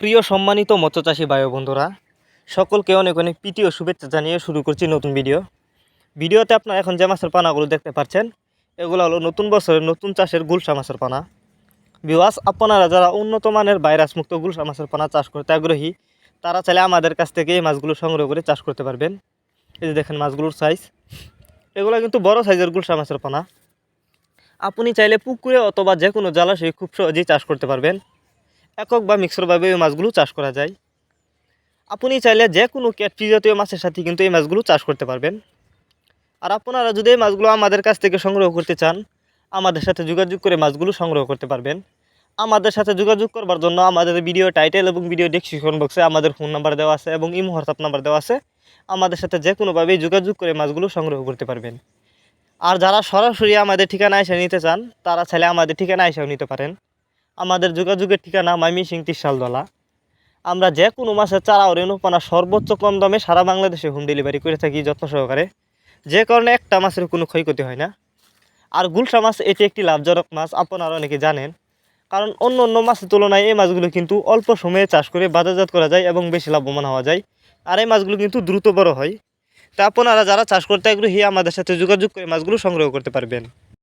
প্রিয় সম্মানিত মৎস্যচাষী ও বন্ধুরা, সকলকে অনেক অনেক প্রীতি ও শুভেচ্ছা জানিয়ে শুরু করছি নতুন ভিডিও। ভিডিওতে আপনারা এখন যে মাছের পানাগুলো দেখতে পাচ্ছেন, এগুলো হলো নতুন বছরের নতুন চাষের গুলশা মাছের পানা। বিওয়াস আপনারা যারা উন্নত মানের ভাইরাস মুক্ত গুলশা মাছের পানা চাষ করতে আগ্রহী, তারা চাইলে আমাদের কাছ থেকে এই মাছগুলো সংগ্রহ করে চাষ করতে পারবেন। এই যে দেখেন মাছগুলোর সাইজ এগুলো কিন্তু বড় সাইজের গুলশা মাছের পানা। আপনি চাইলে পুকুরে অথবা যে কোনো জলাশয়ে খুব সহজেই চাষ করতে পারবেন। একক বা মিক্সরভাবে এই মাছগুলো চাষ করা যায়। আপনি চাইলে যে কোনো ক্যাটফি জাতীয় মাছের সাথে কিন্তু এই মাছগুলো চাষ করতে পারবেন। আর আপনারা যদি এই মাছগুলো আমাদের কাছ থেকে সংগ্রহ করতে চান, আমাদের সাথে যোগাযোগ করে মাছগুলো সংগ্রহ করতে পারবেন। আমাদের সাথে যোগাযোগ করবার জন্য আমাদের ভিডিও টাইটেল এবং ভিডিও ডেসক্রিপশন বক্সে আমাদের ফোন নাম্বার দেওয়া আছে এবং ইমো হোয়াটসঅ্যাপ নাম্বার দেওয়া আছে। আমাদের সাথে যে কোনোভাবেই যোগাযোগ করে মাছগুলো সংগ্রহ করতে পারবেন। আর যারা সরাসরি আমাদের ঠিকানা এসে নিতে চান, তারা চাইলে আমাদের ঠিকানা এসেও নিতে পারেন। আমাদের যোগাযোগের ঠিকানা মাইমি মাইমিসিং তিরশালদলা। আমরা যে কোনো মাছের চারা ও রেণুপানা সর্বোচ্চ কম দামে সারা বাংলাদেশে হোম ডেলিভারি করে থাকি যত্ন সহকারে। যে কারণে একটা মাছের কোনো ক্ষয়ক্ষতি হয় না। আর গুলশা মাছ এটি একটি লাভজনক মাছ, আপনারা অনেকে জানেন। কারণ অন্য অন্য মাছের তুলনায় এই মাছগুলো কিন্তু অল্প সময়ে চাষ করে বাজারজাত করা যায় এবং বেশি লাভবান হওয়া যায়। আর এই মাছগুলো কিন্তু দ্রুত বড় হয়। তা আপনারা যারা চাষ করতে আগ্রহী, আমাদের সাথে যোগাযোগ করে মাছগুলো সংগ্রহ করতে পারবেন।